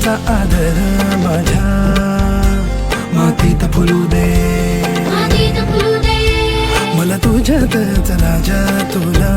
तुझा आदर माझ्या मातीत फुलू दे. मातीत फुलू दे. मला तुझ्यातच राजा तुला